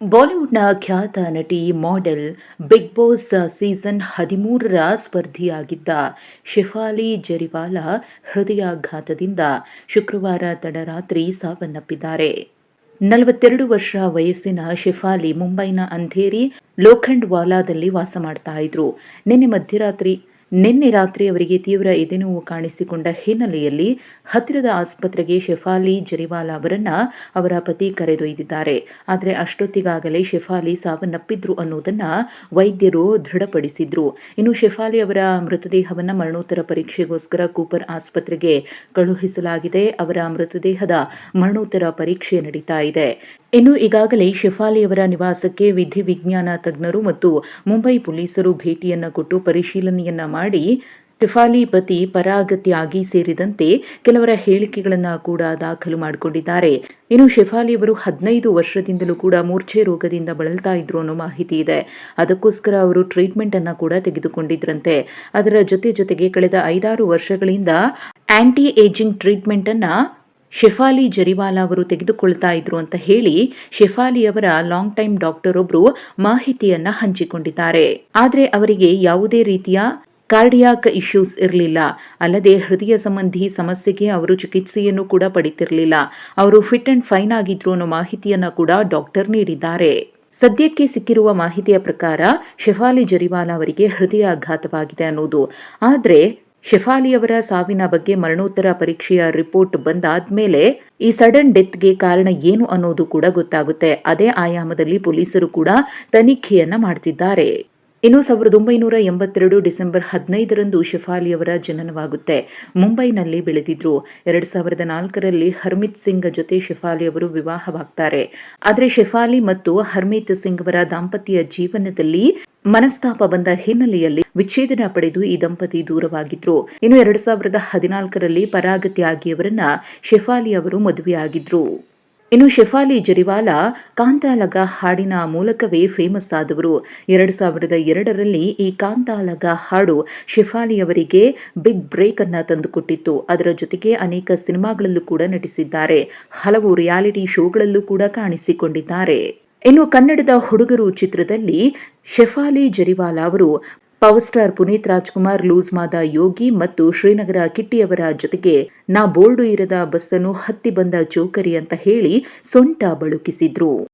ಬಾಲಿವುಡ್ನ ಖ್ಯಾತ ನಟಿ, ಮಾಡೆಲ್, ಬಿಗ್ ಬಾಸ್ ಸೀಸನ್ ಹದಿಮೂರರ ಸ್ಪರ್ಧಿಯಾಗಿದ್ದ ಶಿಫಾಲಿ ಜರಿವಾಲಾ ಹೃದಯಾಘಾತದಿಂದ ಶುಕ್ರವಾರ ತಡರಾತ್ರಿ ಸಾವನ್ನಪ್ಪಿದ್ದಾರೆ. ನಲವತ್ತೆರಡು ವರ್ಷ ವಯಸ್ಸಿನ ಶಿಫಾಲಿ ಮುಂಬೈನ ಅಂಧೇರಿ ಲೋಖಂಡ್ವಾಲಾದಲ್ಲಿ ವಾಸ ಮಾಡ್ತಾ ಇದ್ರು. ನಿನ್ನೆ ಮಧ್ಯರಾತ್ರಿ ನಿನ್ನೆ ರಾತ್ರಿ ಅವರಿಗೆ ತೀವ್ರ ಎದೆನೋವು ಕಾಣಿಸಿಕೊಂಡ ಹಿನ್ನೆಲೆಯಲ್ಲಿ ಹತ್ತಿರದ ಆಸ್ಪತ್ರೆಗೆ ಶೆಫಾಲಿ ಜರಿವಾಲಾ ಅವರನ್ನ ಅವರ ಪತಿ ಕರೆದೊಯ್ದಿದ್ದಾರೆ. ಆದರೆ ಅಷ್ಟೊತ್ತಿಗಾಗಲೇ ಶೆಫಾಲಿ ಸಾವನ್ನಪ್ಪಿದ್ರು ಅನ್ನೋದನ್ನ ವೈದ್ಯರು ದೃಢಪಡಿಸಿದ್ರು. ಇನ್ನು ಶೆಫಾಲಿ ಅವರ ಮೃತದೇಹವನ್ನು ಮರಣೋತ್ತರ ಪರೀಕ್ಷೆಗೋಸ್ಕರ ಕೂಪರ್ ಆಸ್ಪತ್ರೆಗೆ ಕಳುಹಿಸಲಾಗಿದೆ. ಅವರ ಮೃತದೇಹದ ಮರಣೋತ್ತರ ಪರೀಕ್ಷೆ ನಡೀತಾ ಇದೆ. ಇನ್ನು ಈಗಾಗಲೇ ಶೆಫಾಲಿ ಅವರ ನಿವಾಸಕ್ಕೆ ವಿಧಿವಿಜ್ಞಾನ ತಜ್ಞರು ಮತ್ತು ಮುಂಬೈ ಪೊಲೀಸರು ಭೇಟಿಯನ್ನ ಕೊಟ್ಟು ಪರಿಶೀಲನೆಯನ್ನ ಮಾಡಿ ಪತಿ ಪರಾಗತಿಯಾಗಿ ಸೇರಿದಂತೆ ಕೆಲವರ ಹೇಳಿಕೆಗಳನ್ನು ಕೂಡ ದಾಖಲು ಮಾಡಿಕೊಂಡಿದ್ದಾರೆ. ಇನ್ನು ಶೆಫಾಲಿ ಅವರು ಹದಿನೈದು ವರ್ಷದಿಂದಲೂ ಕೂಡ ಮೂರ್ಛೆ ರೋಗದಿಂದ ಬಳಲ್ತಾ ಇದ್ರು ಅನ್ನೋ ಮಾಹಿತಿ ಇದೆ. ಅದಕ್ಕೋಸ್ಕರ ಅವರು ಟ್ರೀಟ್ಮೆಂಟ್ ಅನ್ನ ಕೂಡ ತೆಗೆದುಕೊಂಡಿದ್ರಂತೆ. ಅದರ ಜೊತೆ ಜೊತೆಗೆ ಕಳೆದ ಐದಾರು ವರ್ಷಗಳಿಂದ ಆಂಟಿ ಏಜಿಂಗ್ ಟ್ರೀಟ್ಮೆಂಟ್ ಅನ್ನ ಶೆಫಾಲಿ ಜರಿವಾಲಾ ಅವರು ತೆಗೆದುಕೊಳ್ತಾ ಇದ್ರು ಅಂತ ಹೇಳಿ ಶೆಫಾಲಿ ಅವರ ಲಾಂಗ್ ಟೈಮ್ ಡಾಕ್ಟರ್ ಒಬ್ರು ಮಾಹಿತಿಯನ್ನ ಹಂಚಿಕೊಂಡಿದ್ದಾರೆ. ಆದ್ರೆ ಅವರಿಗೆ ಯಾವುದೇ ರೀತಿಯ ಕಾರ್ಡಿಯಾಕ್ ಇಶ್ಯೂಸ್ ಇರಲಿಲ್ಲ. ಅಲ್ಲದೆ ಹೃದಯ ಸಂಬಂಧಿ ಸಮಸ್ಯೆಗೆ ಅವರು ಚಿಕಿತ್ಸೆಯನ್ನು ಕೂಡ ಪಡಿತಿರಲಿಲ್ಲ. ಅವರು ಫಿಟ್ ಅಂಡ್ ಫೈನ್ ಆಗಿದ್ರು ಅನ್ನೋ ಮಾಹಿತಿಯನ್ನು ಕೂಡ ಡಾಕ್ಟರ್ ನೀಡಿದ್ದಾರೆ. ಸದ್ಯಕ್ಕೆ ಸಿಕ್ಕಿರುವ ಮಾಹಿತಿಯ ಪ್ರಕಾರ ಶೆಫಾಲಿ ಜರಿವಾಲ ಅವರಿಗೆ ಹೃದಯಾಘಾತವಾಗಿದೆ ಅನ್ನೋದು. ಆದರೆ ಶೆಫಾಲಿಯವರ ಸಾವಿನ ಬಗ್ಗೆ ಮರಣೋತ್ತರ ಪರೀಕ್ಷೆಯ ರಿಪೋರ್ಟ್ ಬಂದಾದ್ಮೇಲೆ ಈ ಸಡನ್ ಡೆತ್ಗೆ ಕಾರಣ ಏನು ಅನ್ನೋದು ಕೂಡ ಗೊತ್ತಾಗುತ್ತೆ. ಅದೇ ಆಯಾಮದಲ್ಲಿ ಪೊಲೀಸರು ಕೂಡ ತನಿಖೆಯನ್ನ ಮಾಡ್ತಿದ್ದಾರೆ. ಇನ್ನು ಸಾವಿರದ ಒಂಬೈನೂರ ಎಂಬತ್ತೆರಡು ಡಿಸೆಂಬರ್ ಹದಿನೈದರಂದು ಶೆಫಾಲಿ ಅವರ ಜನನವಾಗುತ್ತೆ. ಮುಂಬೈನಲ್ಲಿ ಬೆಳೆದಿದ್ರು. ಎರಡ್ ಸಾವಿರದ ನಾಲ್ಕರಲ್ಲಿ ಹರ್ಮಿತ್ ಸಿಂಗ್ ಜೊತೆ ಶೆಫಾಲಿ ಅವರು ವಿವಾಹವಾಗ್ತಾರೆ. ಆದರೆ ಶೆಫಾಲಿ ಮತ್ತು ಹರ್ಮಿತ್ ಸಿಂಗ್ ಅವರ ದಾಂಪತ್ಯ ಜೀವನದಲ್ಲಿ ಮನಸ್ತಾಪ ಬಂದ ಹಿನ್ನೆಲೆಯಲ್ಲಿ ವಿಚ್ಛೇದನ ಪಡೆದು ಈ ದಂಪತಿ ದೂರವಾಗಿದ್ರು. ಇನ್ನು ಎರಡ್ ಸಾವಿರದ ಹದಿನಾಲ್ಕರಲ್ಲಿ ಪರಾಗತಿಯಾಗಿ ಅವರನ್ನ ಶೆಫಾಲಿ ಅವರು ಮದುವೆಯಾಗಿದ್ರು. ಇನ್ನು ಶೆಫಾಲಿ ಜರಿವಾಲಾ ಕಾಂತಾಲಗ ಹಾಡಿನ ಮೂಲಕವೇ ಫೇಮಸ್ ಆದವರು. ಎರಡು ಸಾವಿರದ ಎರಡರಲ್ಲಿ ಈ ಕಾಂತಾಲಗ ಹಾಡು ಶೆಫಾಲಿ ಅವರಿಗೆ ಬಿಗ್ ಬ್ರೇಕ್ ಅನ್ನ ತಂದುಕೊಟ್ಟಿತ್ತು. ಅದರ ಜೊತೆಗೆ ಅನೇಕ ಸಿನಿಮಾಗಳಲ್ಲೂ ಕೂಡ ನಟಿಸಿದ್ದಾರೆ. ಹಲವು ರಿಯಾಲಿಟಿ ಶೋಗಳಲ್ಲೂ ಕೂಡ ಕಾಣಿಸಿಕೊಂಡಿದ್ದಾರೆ. ಇನ್ನು ಕನ್ನಡದ ಹುಡುಗರು ಚಿತ್ರದಲ್ಲಿ ಶೆಫಾಲಿ ಜರಿವಾಲಾ ಅವರು power star Puneeth Rajkumar, loose Mada Yogi ಮತ್ತು ಶ್ರೀನಗರ ಕಿಟ್ಟಿಯವರ ಜೊತೆಗೆ ನಾ ಬೋರ್ಡು ಇರದ ಬಸ್ಸನ್ನು ಹತ್ತಿ ಬಂದ ಜೋಕರಿ ಅಂತ ಹೇಳಿ ಸೊಂಟ ಬಳುಕಿಸಿದ್ರು.